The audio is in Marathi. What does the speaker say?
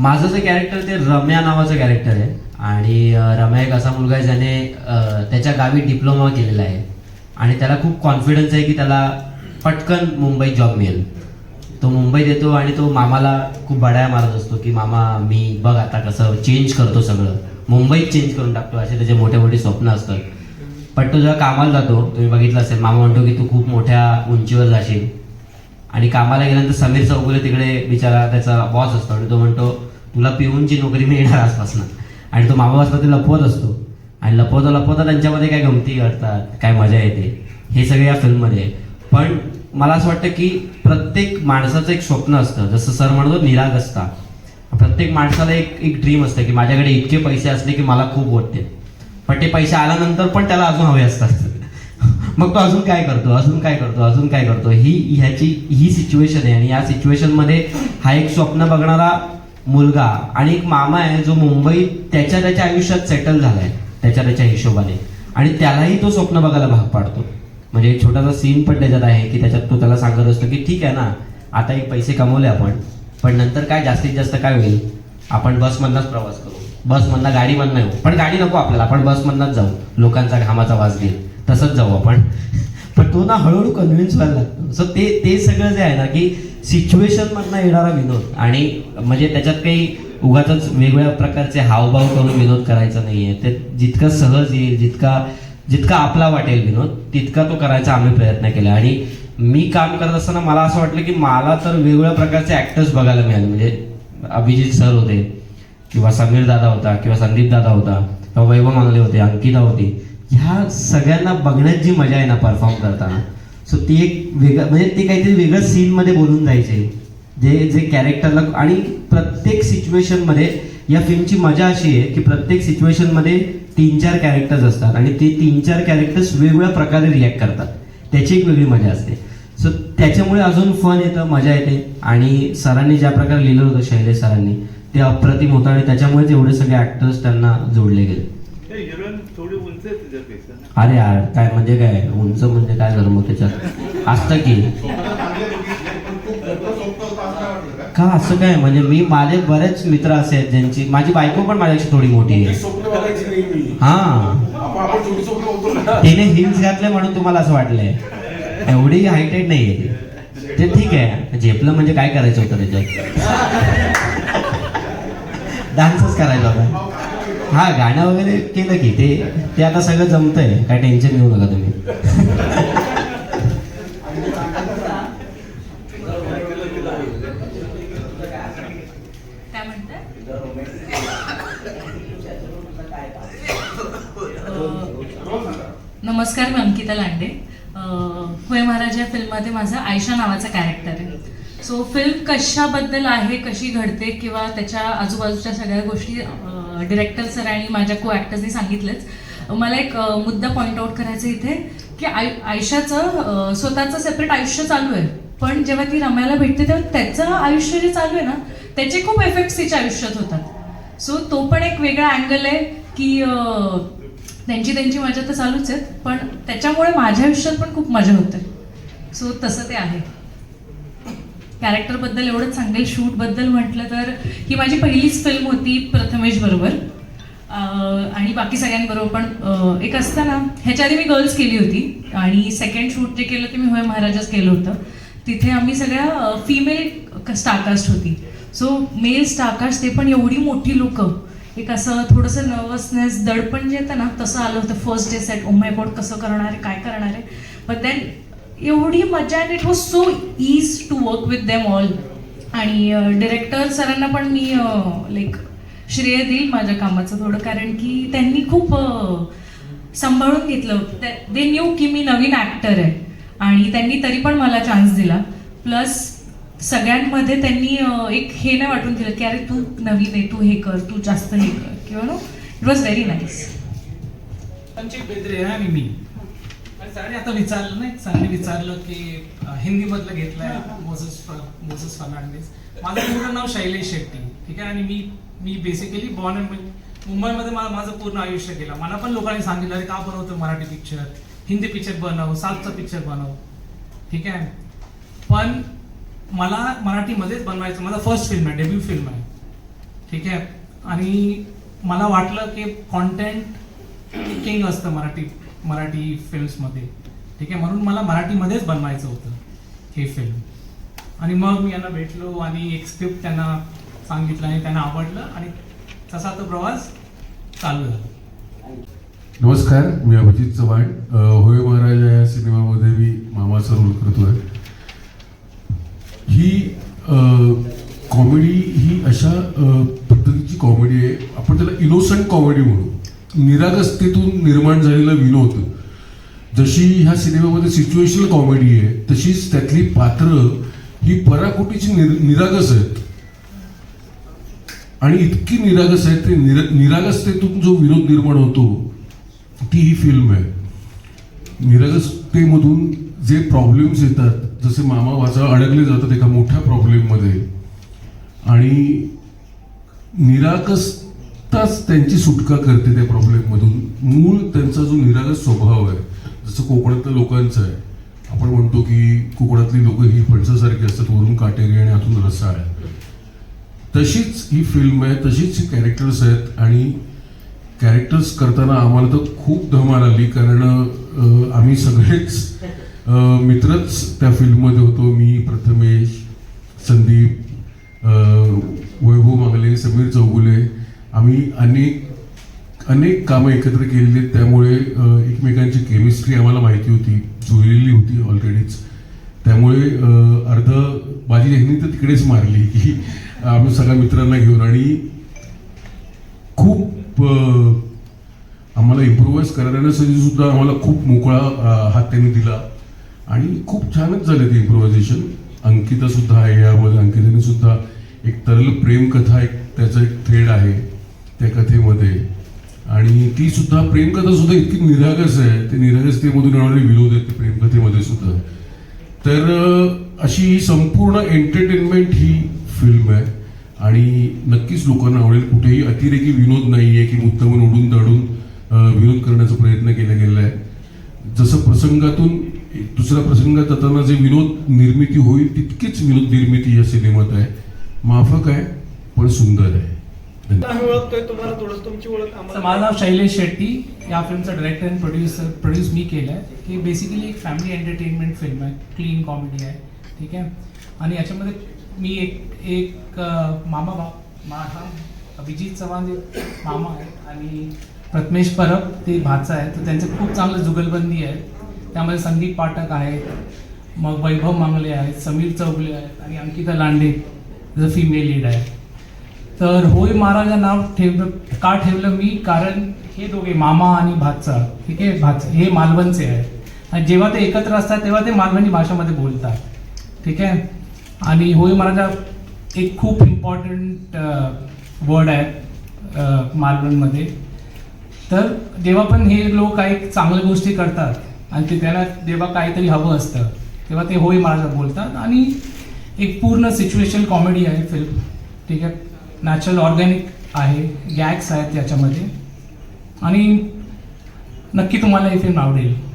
माझं जे कॅरेक्टर ते रम्या नावाचं कॅरेक्टर आहे. आणि रम्या एक असा मुलगा आहे ज्याने त्याच्या गावी डिप्लोमा केलेला आहे. आणि त्याला खूप कॉन्फिडन्स आहे की त्याला पटकन मुंबईत जॉब मिळेल. तो मुंबईत येतो आणि तो मामाला खूप बडाया मारत असतो की मामा मी बघ आता कसं चेंज करतो सगळं. मुंबईत चेंज करून टाकतो. असे त्याचे मोठे मोठे स्वप्न असतात. पण तो जेव्हा कामाला जातो तुम्ही बघितलं असेल मामा म्हणतो की तू खूप मोठ्या उंचीवर जाशील. आणि कामाला गेल्यानंतर समीर चौगुले तिकडे बिचारा त्याचा बॉस असतो आणि तो म्हणतो तुला पिऊनची नोकरी मिळणार आजपासून. आणि तो मामापासून ते लपवत असतो. आणि लपवता लपवता त्यांच्यामध्ये काय गमती घडतात काय मजा येते हे सगळे या फिल्ममध्ये. आहे. पण मला असं वाटतं की प्रत्येक माणसाचं एक स्वप्न असतं. जसं सर म्हणतो निराग असता. प्रत्येक माणसाला एक एक ड्रीम असतं की माझ्याकडे इतके पैसे असले की मला खूप वाटते. पण ते पैसे आल्यानंतर पण त्याला अजून हवे असतात. मग तो अजून काय करतो अजून काय करतो अजून काय करतो? ही ह्याची ही सिच्युएशन आहे. आणि या सिच्युएशनमध्ये हा एक स्वप्न बघणारा मुलगा आणि एक मामा आहे जो मुंबईत त्याच्या त्याच्या आयुष्यात सेटल झालाय त्याच्या त्याच्या हिशोबाने. आणि त्यालाही तो स्वप्न बघायला भाग पाडतो. म्हणजे एक छोटासा सीन पण त्याच्यात आहे की त्याच्यात तो त्याला सांगत असतो की ठीक आहे ना आता एक पैसे कमवले आपण पण नंतर काय जास्तीत जास्त काय होईल? आपण बसमधनंच प्रवास करू. बसमधनं गाडीमधनं येऊ. पण गाडी नको आपल्याला आपण बसमधनंच जाऊ. लोकांचा घामाचा वास घेईल. तसंच जाऊ आपण. पण तो ना हळूहळू कन्व्हिन्स व्हायला लागतो. सो ते ते सगळं जे आहे ना की सिच्युएशनमधनं येणारा विनोद. आणि म्हणजे त्याच्यात काही उगाच वेगवेगळ्या प्रकारचे हावभाव करून विनोद करायचा नाही आहे ते जितका सहज येईल जितका जितका आपला वाटेल विनोद तितका तो करायचा आम्ही प्रयत्न केला. आणि मी काम करत असताना मला असं वाटलं की मला तर वेगवेगळ्या प्रकारचे ऍक्टर्स बघायला मिळाले. म्हणजे अभिजित सर होते किंवा समीर दादा होता किंवा संदीप दादा होता किंवा वैभव मांगले होते अंकिता होती. ह्या सगळ्यांना बघण्यात जी मजा आहे ना परफॉर्म करताना सो ती एक वेगळं म्हणजे ते काहीतरी वेगळं सीनमध्ये बोलून जायचे. जे जे कॅरेक्टरला आणि प्रत्येक सिच्युएशनमध्ये या फिल्मची मजा अशी आहे की प्रत्येक सिच्युएशनमध्ये तीन चार कॅरेक्टर्स असतात आणि ते तीन चार कॅरेक्टर्स वेगवेगळ्या प्रकारे रिॲक्ट करतात. त्याची एक वेगळी मजा असते. सो त्याच्यामुळे अजून फन येतं मजा येते. आणि सरांनी ज्या प्रकारे लिहिलं होतं शैलेश सरांनी ते अप्रतिम होतं आणि त्याच्यामुळेच एवढे सगळे ॲक्टर्स त्यांना जोडले गेले हे हिरोईन थोडी उंच आहे तुझ्यापेक्षा ना अरे यार काय म्हणजे काय? उंच म्हणजे काय झालं मग त्याच्यात? असतं की. का असं काय? म्हणजे मी माझे बरेच मित्र असे आहेत ज्यांची माझी बायको पण माझ्याशी थोडी मोठी आहे. हा. तिने हिल्स घातले म्हणून तुम्हाला असं वाटलंय. एवढी हायटेड नाहीये ते. ठीक आहे. झेपलं म्हणजे काय करायचं होतं त्याच्यात? डान्सच करायचा होता हा गाणं वगैरे केलं की ते ते आता सगळं जमतंय. काय टेन्शन घेऊ नका तुम्ही. काय नमस्कार मी अंकिता लांडे. होय महाराज या फिल्ममध्ये माझं आयशा नावाचं कॅरेक्टर आहे. सो फिल्म कशाबद्दल आहे कशी घडते किंवा त्याच्या आजूबाजूच्या सगळ्या गोष्टी डिरेक्टर सर आणि माझ्या को ॲक्टर्सनी सांगितलंच. मला एक मुद्दा पॉईंट आउट करायचा इथे की आय आयुष्याचं स्वतःचं सेपरेट आयुष्य चालू आहे. पण जेव्हा ती रम्याला भेटते तेव्हा त्याचं आयुष्य जे चालू आहे ना त्याचे खूप इफेक्ट्स तिच्या आयुष्यात होतात. सो तो पण एक वेगळा अँगल आहे की त्यांची त्यांची मजा तर चालूच आहेत पण त्याच्यामुळे माझ्या आयुष्यात पण खूप मजा होते. सो तसं ते आहे. कॅरेक्टरबद्दल एवढंच सांगेल. शूटबद्दल म्हटलं तर ही माझी पहिलीच फिल्म होती प्रथमेश बरोबर. आणि बाकी सगळ्यांबरोबर पण एक असताना ह्याच्या आधी मी गर्ल्स केली होती. आणि सेकंड शूट जे केलं ते मी होय महाराजच केलं होतं. तिथे आम्ही सगळ्या फिमेल स्टारकास्ट होती. सो मेल स्टारकास्ट ते पण एवढी मोठी लोकं. एक असं थोडंसं नर्वसनेस दडपण जे येतं ना तसं आलं होतं. First day set oh my god कसं करणार आहे काय करणार आहे? बट दॅन एवढी मजा and it was so is to work with them all आणि डिरेक्टर सरांना पण मी लाईक श्रेय देईल माझ्या कामाचं थोडं. कारण की त्यांनी खूप सांभाळून घेतलं. दे न्यू की मी नवीन ॲक्टर आहे. आणि त्यांनी तरी पण मला चान्स दिला. प्लस सगळ्यांमध्ये त्यांनी एक हे नाही वाटून दिलं की अरे तू नवीन आहे. तू हे कर. तू जास्त हे कर. किंवा no it was very nice Sanchit Bedre आणि मी. आणि सरांनी आता विचारलं नाही. सरांनी विचारलं की हिंदी मधलं घेतलंय मोझस फ- मोझस फर्नांडिस. माझं पूर्ण नाव शैलेश शेट्टी. ठीक आहे? आणि मी मी बेसिकली बॉर्न मुंबईमध्ये मला माझं पूर्ण आयुष्य गेलं. मला पण लोकांनी सांगितलं अरे का बनवतो मराठी पिक्चर हिंदी पिक्चर बनव साऊथचा पिक्चर बनव. ठीक आहे? पण मला मराठीमध्येच बनवायचं माझा फर्स्ट फिल्म आहे डेब्यू फिल्म आहे. ठीक आहे? आणि मला वाटलं की कॉन्टेंट किंग असतं मराठी. मराठी फिल्म्समध्ये ठीक आहे? म्हणून मला मराठीमध्येच बनवायचं होतं हे फिल्म आणि मग मी यांना भेटलो आणि एक स्क्रिप्ट त्यांना सांगितलं आणि त्यांना आवडलं आणि तसा तो प्रवास चालू झाला. नमस्कार मी अभिजित चव्हाण. होय महाराजा या सिनेमामध्ये मी मामाचा रोल करतोय. ही कॉमेडी ही अशा पद्धतीची कॉमेडी आहे. आपण त्याला इनोसंट कॉमेडी म्हणू. निरागसतेतून निर्माण झालेला विनोद जशी ह्या सिनेमामध्ये सिच्युएशनल कॉमेडी आहे तशीच त्यातली पात्र ही पराकोटीची निर निरागस आहेत. आणि इतकी निरागस आहेत ते निर निरागसतेतून जो विनोद निर्माण होतो ती ही फिल्म आहे. निरागसतेमधून जे प्रॉब्लेम्स येतात जसे मामा वाचा अडकले जातात एका मोठ्या प्रॉब्लेममध्ये आणि निरागसताच त्यांची सुटका करते त्या प्रॉब्लेममधून मूळ त्यांचा जो निरागस स्वभाव आहे जसं कोकणातल्या लोकांचा आहे आपण म्हणतो की कोकणातली लोक ही फणसासारखी असतात वरून काटेरी आणि आतून रसाळ तशीच ही फिल्म आहे तशीच ही कॅरेक्टर्स आहेत आणि कॅरेक्टर्स करताना आम्हाला तर खूप धमाल आली कारण आम्ही सगळेच मित्रच त्या फिल्ममध्ये होतो. मी प्रथमेश संदीप अं, वैभव मागले समीर चौगुले आम्ही अनेक अनेक कामं एकत्र केलेली आहेत. त्यामुळे एकमेकांची केमिस्ट्री आम्हाला माहिती होती जुळलेली होती ऑलरेडीच त्यामुळे अर्ध माझी ह्यांनी तर तिकडेच मारली की आम्ही सगळ्या मित्रांना घेऊन आणि खूप आम्हाला इम्प्रोवाइज करण्यासाठी सुद्धा आम्हाला खूप मोकळा हात त्यांनी दिला. आणि खूप छानच झालं ते इम्प्रोव्हायझेशन अंकिता सुद्धा आहे यामध्ये. अंकिताने सुद्धा एक तरल प्रेम कथा एक त्याचा एक थ्रेड आहे. त्या कथेमध्ये. आणि ती सुद्धा प्रेमकथा सुद्धा इतकी निरागस आहे. ते निरागसतेमधून येणारे विनोद आहेत ते प्रेमकथेमध्ये सुद्धा. तर अशी ही संपूर्ण एंटरटेनमेंट ही फिल्म आहे. आणि नक्कीच लोकांना आवडेल कुठेही अतिरेकी विनोद नाही आहे की मुद्दामून उडून दाडून विनोद करण्याचा प्रयत्न केला गेला आहे जसं प्रसंगातून दुसऱ्या प्रसंगात जाताना जे विनोद निर्मिती होईल तितकीच विनोद निर्मिती या सिनेमात आहे. माफक आहे पण सुंदर आहे. आम्ही ओळखतोय तुम्हाला थोडं तुमची ओळख आम्हाला माझं नाव शैलेश शेट्टी. या फिल्मचा डायरेक्टर अँड प्रोड्युसर प्रोड्यूस मी केलं आहे की बेसिकली एक फॅमिली एंटरटेनमेंट फिल्म आहे. क्लीन कॉमेडी आहे. ठीक आहे? आणि याच्यामध्ये मी एक एक मामा बा माझा अभिजित चव्हाण जे मामा आहेत आणि प्रथमेश परब ते भाचा आहे तर त्यांचं खूप चांगलं जुगलबंदी आहे त्यामध्ये संदीप पाठक आहेत मग वैभव मांगले आहेत समीर चौगले आहेत आणि अंकिता लांडे. जो फिमेल लीड आहे. तर होय महाराजा नाव ठेवलं का ठेवलं मी? कारण हे दोघे मामा आणि भाचा ठीक आहे? भाचा हे मालवणचे आहेत. आणि जेव्हा ते एकत्र असतात तेव्हा ते मालवणी भाषेमध्ये बोलतात ठीक आहे? आणि होय महाराजा एक खूप इम्पॉर्टंट वर्ड आहे मालवणमध्ये. तर जेव्हा पण हे लोक काही चांगल्या गोष्टी करतात आणि ते त्याला जेव्हा काहीतरी हवं असतं तेव्हा ते होय महाराजा बोलतात. आणि एक पूर्ण सिच्युएशन कॉमेडी आहे फिल्म ठीक आहे? नॅचरल ऑर्गॅनिक आहे गॅक्स आहेत याच्यामध्ये. आणि नक्की तुम्हाला ही फिल्म आवडेल.